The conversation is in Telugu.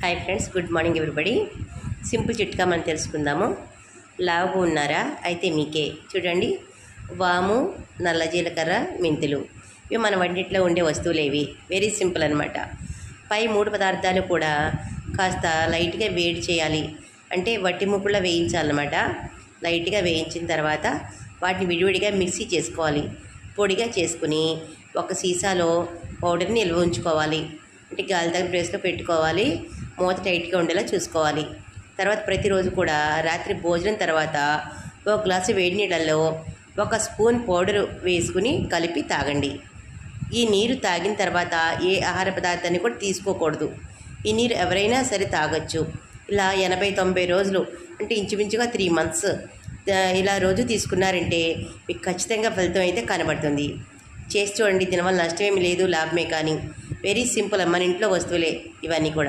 Hi friends good morning everybody. Simple చిట్కా మనం తెలుసుకుందాము. లావుగా ఉన్నారా? అయితే మీకే. చూడండి వాము నల్ల జీలకర్ర మెంతులు. ఇవి మన వంటింట్లో ఉండే వస్తువులు ఇవి వెరీ సింపుల్ అనమాట పై మూడు పదార్థాలు కూడా కాస్త లైట్గా వేడి చేయాలి. అంటే వట్టి ముక్కుల్లో వేయించాలన్నమాట. లైట్గా వేయించిన తర్వాత వాటిని విడివిడిగా మిక్సీ చేసుకోవాలి. పొడిగా చేసుకుని ఒక సీసాలో పౌడర్ని నిల్వ ఉంచుకోవాలి. అంటే గాలి తగిన ప్లేస్లో పెట్టుకోవాలి. మూత టైట్గా ఉండేలా చూసుకోవాలి. తర్వాత ప్రతిరోజు కూడా రాత్రి భోజనం తర్వాత ఒక గ్లాసు వేడి నీళ్ళల్లో ఒక స్పూన్ పౌడర్ వేసుకుని కలిపి తాగండి. ఈ నీరు తాగిన తర్వాత ఏ ఆహార పదార్థాన్ని కూడా తీసుకోకూడదు. ఈ నీరు ఎవరైనా సరే తాగొచ్చు. ఇలా ఎనభై తొంభై రోజులు అంటే ఇంచుమించుగా త్రీ మంత్స్ ఇలా రోజు తీసుకున్నారంటే మీకు ఖచ్చితంగా ఫలితం అయితే కనబడుతుంది. చేసి చూడండి దీనివల్ల నష్టమేమి లేదు లాభమే కానీ. వెరీ సింపుల్ మన ఇంట్లో వస్తువులే ఇవన్నీ కూడా.